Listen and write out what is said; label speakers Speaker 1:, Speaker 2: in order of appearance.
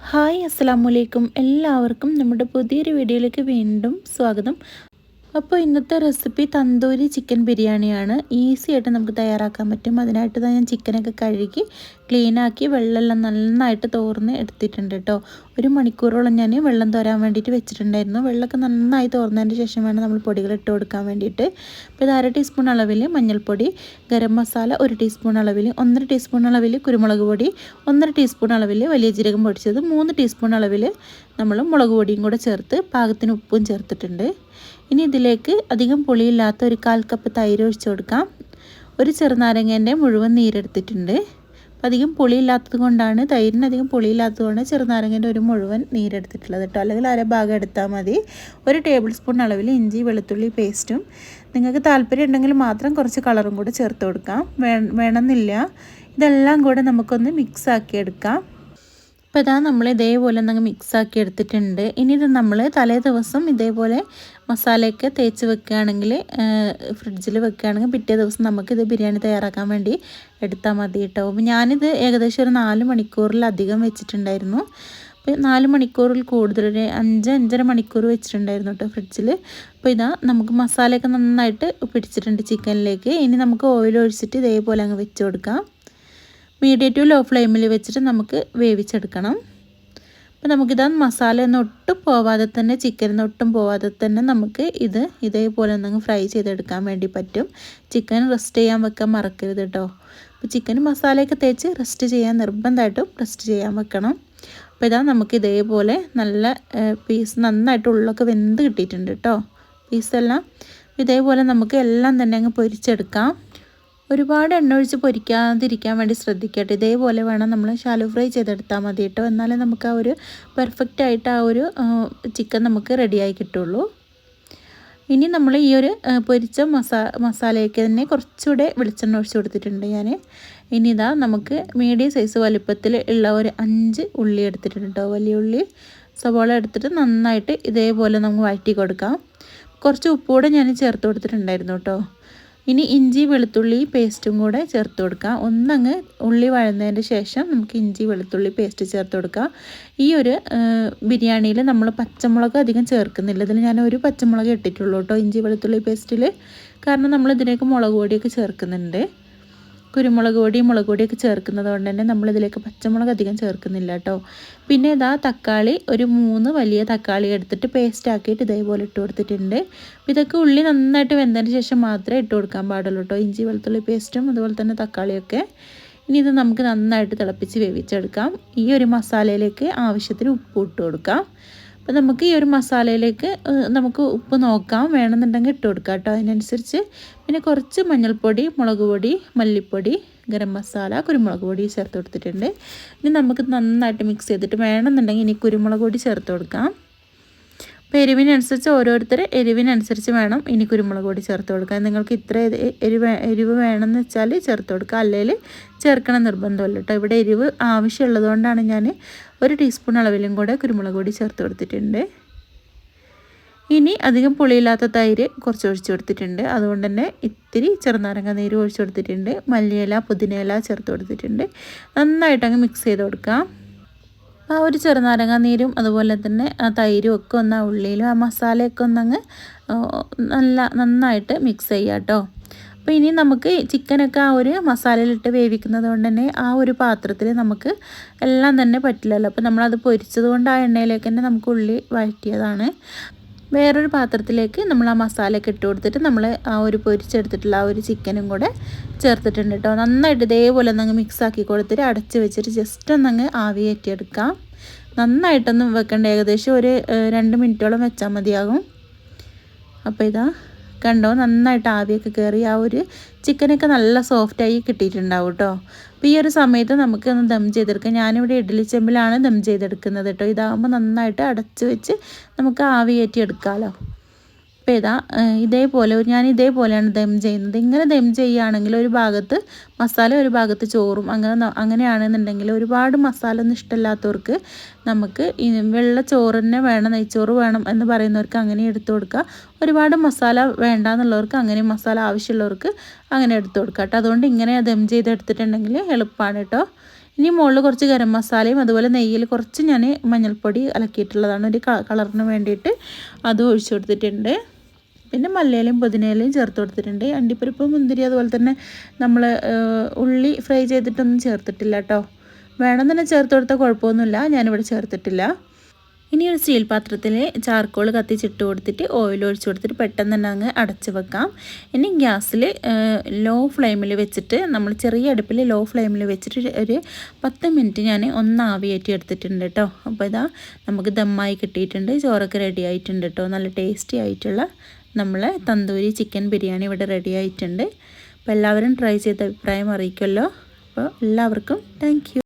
Speaker 1: Hi അസ്സാം വലൈക്കും എല്ലാവർക്കും നമ്മുടെ പുതിയൊരു വീഡിയോയിലേക്ക് വീണ്ടും സ്വാഗതം. അപ്പോൾ ഇന്നത്തെ റെസിപ്പി തന്തൂരി ചിക്കൻ ബിരിയാണിയാണ്. ഈസി ആയിട്ട് നമുക്ക് തയ്യാറാക്കാൻ പറ്റും. അതിനായിട്ട് ഞാൻ ചിക്കനൊക്കെ കഴുകി ക്ലീനാക്കി വെള്ളമെല്ലാം നന്നായിട്ട് തോർന്ന് എടുത്തിട്ടുണ്ട് കേട്ടോ ഒരു മണിക്കൂറോളം ഞാൻ വെള്ളം തോരാൻ വേണ്ടിയിട്ട് വെച്ചിട്ടുണ്ടായിരുന്നു. വെള്ളമൊക്കെ നന്നായി തോർന്നതിന് ശേഷം വേണം നമ്മൾ പൊടികൾ ഇട്ട് കൊടുക്കാൻ വേണ്ടിയിട്ട്. അപ്പോൾ ഇത് അര ടീസ്പൂൺ അളവിൽ മഞ്ഞൾപ്പൊടി ഗരം മസാല ഒരു ടീസ്പൂൺ അളവിൽ ഒന്നര ടീസ്പൂൺ അളവിൽ കുരുമുളക് പൊടി ഒന്നര ടീസ്പൂൺ അളവിൽ വലിയ ജീരകം പൊടിച്ചത് മൂന്ന് ടീസ്പൂൺ അളവിൽ നമ്മൾ മുളക് പൊടിയും കൂടെ ചേർത്ത് പാകത്തിന് ഉപ്പും ചേർത്തിട്ടുണ്ട്. ഇനി ഇതിലേക്ക് അധികം പുളിയില്ലാത്ത ഒരു കാൽ കപ്പ് തൈര് ഒഴിച്ച് കൊടുക്കാം. ഒരു ചെറുനാരങ്ങേന്റെ മുഴുവൻ നീരെടുത്തിട്ടുണ്ട്. അപ്പം അധികം പുളിയില്ലാത്തത് കൊണ്ടാണ് തൈരിന് അധികം പുളിയില്ലാത്തത് കൊണ്ട് ചെറുനാരങ്ങേന്റെ ഒരു മുഴുവൻ നീരെടുത്തിട്ടുള്ളത് കേട്ടോ. അല്ലെങ്കിൽ അര ഭാഗം എടുത്താൽ മതി. ഒരു ടേബിൾ സ്പൂൺ അളവിൽ ഇഞ്ചി വെളുത്തുള്ളി പേസ്റ്റും. നിങ്ങൾക്ക് താല്പര്യം ഉണ്ടെങ്കിൽ മാത്രം കുറച്ച് കളറും കൂടെ ചേർത്ത് കൊടുക്കാം. വേണമെന്നില്ല. ഇതെല്ലാം കൂടെ നമുക്കൊന്ന് മിക്സ് ആക്കി എടുക്കാം. അപ്പോൾ ഇതാ നമ്മൾ ഇതേപോലെ ഒന്ന് മിക്സ് ആക്കി എടുത്തിട്ടുണ്ട്. ഇനി ഇത് നമ്മൾ തലേ ദിവസം ഇതേപോലെ മസാലയൊക്കെ തേച്ച് വെക്കുകയാണെങ്കിൽ ഫ്രിഡ്ജിൽ വെക്കുകയാണെങ്കിൽ പിറ്റേ ദിവസം നമുക്കിത് ബിരിയാണി തയ്യാറാക്കാൻ വേണ്ടി എടുത്താൽ മതി കേട്ടോ അപ്പോൾ ഞാനിത് ഏകദേശം ഒരു നാല് മണിക്കൂറിലധികം വെച്ചിട്ടുണ്ടായിരുന്നു. അപ്പോൾ നാല് മണിക്കൂറിൽ കൂടുതൽ ഒരു അഞ്ച് അഞ്ചര മണിക്കൂർ വെച്ചിട്ടുണ്ടായിരുന്നു കേട്ടോ ഫ്രിഡ്ജിൽ അപ്പോൾ ഇതാ നമുക്ക് മസാലയൊക്കെ നന്നായിട്ട് പിടിച്ചിട്ടുണ്ട് ചിക്കനിലേക്ക്. ഇനി നമുക്ക് ഓയിൽ ഒഴിച്ചിട്ട് ഇതേപോലെ അങ്ങ് വെച്ച് കൊടുക്കാം. മീഡിയം ടു ലോ ഫ്ലെയിമിൽ വെച്ചിട്ട് നമുക്ക് വേവിച്ചെടുക്കണം. അപ്പോൾ നമുക്കിത് മസാല ഒന്നും ഒട്ടും പോവാതെ തന്നെ ചിക്കൻ ഒട്ടും പോവാതെ തന്നെ നമുക്ക് ഇത് ഇതേപോലെ ഒന്നങ്ങ് ഫ്രൈ ചെയ്തെടുക്കാൻ വേണ്ടി പറ്റും. ചിക്കൻ റെസ്റ്റ് ചെയ്യാൻ വെക്കാൻ മറക്കരുത് കേട്ടോ അപ്പോൾ ചിക്കൻ മസാലയൊക്കെ തേച്ച് റെസ്റ്റ് ചെയ്യാൻ നിർബന്ധമായിട്ടും റെസ്റ്റ് ചെയ്യാൻ വെക്കണം. അപ്പോൾ ഇതാ നമുക്ക് ഇതേപോലെ നല്ല പീസ് നന്നായിട്ട് ഉള്ളൊക്കെ വെന്ത് കിട്ടിയിട്ടുണ്ട് കേട്ടോ പീസെല്ലാം ഇതേപോലെ നമുക്ക് എല്ലാം തന്നെ അങ്ങ് പൊരിച്ചെടുക്കാം. ഒരുപാട് എണ്ണ ഒഴിച്ച് പൊരിക്കാതിരിക്കാൻ വേണ്ടി ശ്രദ്ധിക്കട്ടെ. ഇതേപോലെ വേണം നമ്മൾ ഷാലോ ഫ്രൈ ചെയ്തെടുത്താൽ മതി കേട്ടോ. എന്നാലേ നമുക്ക് ആ ഒരു പെർഫെക്റ്റ് ആയിട്ട് ആ ഒരു ചിക്കൻ നമുക്ക് റെഡിയായി കിട്ടുള്ളൂ. ഇനി നമ്മൾ ഈ ഒരു പൊരിച്ച മസാ മസാലയൊക്കെ തന്നെ കുറച്ചുകൂടെ വെളിച്ചെണ്ണ ഒഴിച്ച് കൊടുത്തിട്ടുണ്ട് ഞാൻ ഇനി ഇതാ നമുക്ക് മീഡിയം സൈസ് വലുപ്പത്തിൽ ഉള്ള ഒരു അഞ്ച് ഉള്ളി എടുത്തിട്ടുണ്ട് കേട്ടോ. വലിയ ഉള്ളി സവോള എടുത്തിട്ട് നന്നായിട്ട് ഇതേപോലെ നമുക്ക് വഴറ്റി കൊടുക്കാം. കുറച്ച് ഉപ്പുകൂടെ ഞാൻ ചേർത്ത് കൊടുത്തിട്ടുണ്ടായിരുന്നു കേട്ടോ. ഇനി ഇഞ്ചി വെളുത്തുള്ളി പേസ്റ്റും കൂടെ ചേർത്ത് കൊടുക്കുക ഒന്നങ്ങ് ഉള്ളി വഴന്നതിന് ശേഷം നമുക്ക് ഇഞ്ചി വെളുത്തുള്ളി പേസ്റ്റ് ചേർത്ത് കൊടുക്കുക ഈ ഒരു ബിരിയാണിയിൽ നമ്മൾ പച്ചമുളക് അധികം ചേർക്കുന്നില്ല. ഇതിൽ ഞാൻ ഒരു പച്ചമുളക് ഇട്ടിട്ടുള്ളൂ കേട്ടോ ഇഞ്ചി വെളുത്തുള്ളി പേസ്റ്റിൽ കാരണം നമ്മൾ ഇതിലേക്ക് മുളക് പൊടിയൊക്കെ ചേർക്കുന്നുണ്ട്. കുരുമുളക് പൊടി മുളക് പൊടിയൊക്കെ ചേർക്കുന്നത് കൊണ്ട് തന്നെ നമ്മളിതിലേക്ക് പച്ചമുളക് അധികം ചേർക്കുന്നില്ല കേട്ടോ പിന്നെ ഇതാ തക്കാളി ഒരു മൂന്ന് വലിയ തക്കാളി എടുത്തിട്ട് പേസ്റ്റ് ആക്കിയിട്ട് ഇതേപോലെ ഇട്ട് കൊടുത്തിട്ടുണ്ട്. ഇതൊക്കെ ഉള്ളി നന്നായിട്ട് വെന്തതിന് ശേഷം മാത്രമേ ഇട്ട് കൊടുക്കാൻ പാടുള്ളൂ കേട്ടോ ഇഞ്ചി വെളുത്തുള്ളി പേസ്റ്റും അതുപോലെ തന്നെ തക്കാളിയൊക്കെ. ഇനി ഇത് നമുക്ക് നന്നായിട്ട് തിളപ്പിച്ച് വേവിച്ചെടുക്കാം. ഈ ഒരു മസാലയിലേക്ക് ആവശ്യത്തിന് ഉപ്പ് ഇട്ട് കൊടുക്കാം. അപ്പോൾ നമുക്ക് ഈ ഒരു മസാലയിലേക്ക് നമുക്ക് ഉപ്പ് നോക്കാം. വേണമെന്നുണ്ടെങ്കിൽ ഇട്ട് കൊടുക്കാം കേട്ടോ. അതിനനുസരിച്ച് പിന്നെ കുറച്ച് മഞ്ഞൾപ്പൊടി മുളക് പൊടി മല്ലിപ്പൊടി ഗരം മസാല കുരുമുളക് പൊടി ചേർത്ത് കൊടുത്തിട്ടുണ്ട്. ഇനി നമുക്ക് നന്നായിട്ട് മിക്സ് ചെയ്തിട്ട് വേണമെന്നുണ്ടെങ്കിൽ ഇനി കുരുമുളക് പൊടി ചേർത്ത് കൊടുക്കാം. അപ്പോൾ എരിവിനനുസരിച്ച് ഓരോരുത്തർ എരിവിനനുസരിച്ച് വേണം ഇനി കുരുമുളക് പൊടി ചേർത്ത് കൊടുക്കാൻ. നിങ്ങൾക്ക് ഇത്ര എരിവ് എരിവ് വേണമെന്ന് വെച്ചാൽ ചേർത്ത് കൊടുക്കുക അല്ലെങ്കിൽ ചേർക്കണം നിർബന്ധമല്ല കേട്ടോ. ഇവിടെ എരിവ് ആവശ്യമുള്ളതുകൊണ്ടാണ് ഞാൻ ഒരു ടീസ്പൂൺ അളവിലും കൂടെ കുരുമുളക് പൊടി ചേർത്ത് കൊടുത്തിട്ടുണ്ട്. ഇനി അധികം പുളിയില്ലാത്ത തൈര് കുറച്ച് ഒഴിച്ചു കൊടുത്തിട്ടുണ്ട്. അതുകൊണ്ട് തന്നെ ഇത്തിരി ചെറുനാരങ്ങ നീര് ഒഴിച്ചു കൊടുത്തിട്ടുണ്ട്. മല്ലിയില പുതിനയില ചേർത്ത് കൊടുത്തിട്ടുണ്ട്. നന്നായിട്ടങ്ങ് മിക്സ് ചെയ്ത് കൊടുക്കാം. ആ ഒരു ചെറുനാരങ്ങ നീരും അതുപോലെ തന്നെ ആ തൈരും ഒക്കെ ഒന്ന് ആ ഉള്ളിയിലും ആ മസാലയൊക്കെ ഒന്നങ്ങ് നല്ല നന്നായിട്ട് മിക്സ് ചെയ്യാം കേട്ടോ അപ്പോൾ ഇനി നമുക്ക് ചിക്കനൊക്കെ ആ ഒരു മസാലയിലിട്ട് വേവിക്കുന്നത് കൊണ്ട് തന്നെ ആ ഒരു പാത്രത്തിൽ നമുക്ക് എല്ലാം തന്നെ പറ്റില്ലല്ലോ. അപ്പോൾ നമ്മളത് പൊരിച്ചത് കൊണ്ട് ആ എണ്ണയിലേക്ക് തന്നെ നമുക്ക് ഉള്ളി വഴറ്റിയതാണ്. വേറൊരു പാത്രത്തിലേക്ക് നമ്മൾ ആ മസാലയൊക്കെ ഇട്ട് കൊടുത്തിട്ട് നമ്മൾ ആ ഒരു പൊരിച്ചെടുത്തിട്ടുള്ള ആ ഒരു ചിക്കനും കൂടെ ചേർത്തിട്ടുണ്ട് കേട്ടോ. നന്നായിട്ട് ഇതേപോലെ ഒന്നങ്ങ് മിക്സ് ആക്കി കൊടുത്തിട്ട് അടച്ച് വെച്ചിട്ട് ജസ്റ്റ് ഒന്നങ്ങ് ആവിയേറ്റിയെടുക്കാം നന്നായിട്ടൊന്ന് വെക്കേണ്ട. ഏകദേശം ഒരു രണ്ട് മിനിറ്റോളം വെച്ചാൽ മതിയാകും. അപ്പോൾ ഇതാ കണ്ടോ? നന്നായിട്ട് ആവിയൊക്കെ കയറി ആ ഒരു ചിക്കനൊക്കെ നല്ല സോഫ്റ്റായി കിട്ടിയിട്ടുണ്ടാവും കേട്ടോ അപ്പോൾ ഈ ഒരു സമയത്ത് നമുക്ക് ഒന്ന് ദം ചെയ്തെടുക്കാം. ഞാനിവിടെ ഇഡ്ഡലി ചെമ്പിലാണ് ദം ചെയ്തെടുക്കുന്നത് കേട്ടോ ഇതാകുമ്പോൾ നന്നായിട്ട് അടച്ച് വെച്ച് നമുക്ക് ആവിയേറ്റി എടുക്കാമല്ലോ അപ്പോൾ ചെയ്താൽ ഇതേപോലെ ഞാൻ ഇതേപോലെയാണ് ദം ചെയ്യുന്നത്. ഇങ്ങനെ ദം ചെയ്യുകയാണെങ്കിൽ ഒരു ഭാഗത്ത് മസാല ഒരു ഭാഗത്ത് ചോറും അങ്ങനെ അങ്ങനെയാണെന്നുണ്ടെങ്കിൽ ഒരുപാട് മസാല ഒന്നും ഇഷ്ടമില്ലാത്തവർക്ക് നമുക്ക് വെള്ള ചോറ് തന്നെ വേണം നെയ്ച്ചോറ് വേണം എന്ന് പറയുന്നവർക്ക് അങ്ങനെ എടുത്തു കൊടുക്കുക. ഒരുപാട് മസാല വേണ്ട എന്നുള്ളവർക്ക് അങ്ങനെ മസാല ആവശ്യമുള്ളവർക്ക് അങ്ങനെ എടുത്തു കൊടുക്കുക കേട്ടോ. അതുകൊണ്ട് ഇങ്ങനെ ദം ചെയ്തെടുത്തിട്ടുണ്ടെങ്കിൽ എളുപ്പമാണ് കേട്ടോ. ഇനി മുകളിൽ കുറച്ച് ഗരം മസാലയും അതുപോലെ നെയ്യിൽ കുറച്ച് ഞാൻ മഞ്ഞൾപ്പൊടി അലക്കിയിട്ടുള്ളതാണ്. ഒരു കളറിന് വേണ്ടിയിട്ട് അത് ഒഴിച്ചു കൊടുത്തിട്ടുണ്ട്. പിന്നെ മല്ലയിലയും പുതിനയിലയും ചേർത്ത് കൊടുത്തിട്ടുണ്ട്. അണ്ടിപ്പരിപ്പ് മുന്തിരി അതുപോലെ തന്നെ നമ്മൾ ഉള്ളി ഫ്രൈ ചെയ്തിട്ടൊന്നും ചേർത്തിട്ടില്ല കേട്ടോ. വേണം തന്നെ ചേർത്ത് കൊടുത്താൽ കുഴപ്പമൊന്നുമില്ല. ഞാനിവിടെ ചേർത്തിട്ടില്ല. ഇനി ഒരു സ്റ്റീൽ പാത്രത്തിൽ ചാർക്കോൾ കത്തിച്ചിട്ട് കൊടുത്തിട്ട് ഓയിൽ ഒഴിച്ച് കൊടുത്തിട്ട് പെട്ടെന്ന് തന്നെ അങ്ങ് അടച്ച് വെക്കാം. ഇനി ഗ്യാസിൽ ലോ ഫ്ലെയിമിൽ വെച്ചിട്ട് നമ്മൾ ചെറിയ അടുപ്പിൽ ലോ ഫ്ലെയിമിൽ വെച്ചിട്ട് ഒരു പത്ത് മിനിറ്റ് ഞാൻ ഒന്ന് ആവിയേറ്റി എടുത്തിട്ടുണ്ട് കേട്ടോ. അപ്പോൾ ഇതാ നമുക്ക് ദമ്മായി കിട്ടിയിട്ടുണ്ട്. ചോറൊക്കെ റെഡി ആയിട്ടുണ്ട് കേട്ടോ. നല്ല ടേസ്റ്റി ആയിട്ടുള്ള നമ്മൾ തന്തൂരി ചിക്കൻ ബിരിയാണി ഇവിടെ റെഡി ആയിട്ടുണ്ട്. അപ്പോൾ എല്ലാവരും ട്രൈ ചെയ്ത അഭിപ്രായം അറിയിക്കുമല്ലോ. അപ്പോൾ എല്ലാവർക്കും താങ്ക്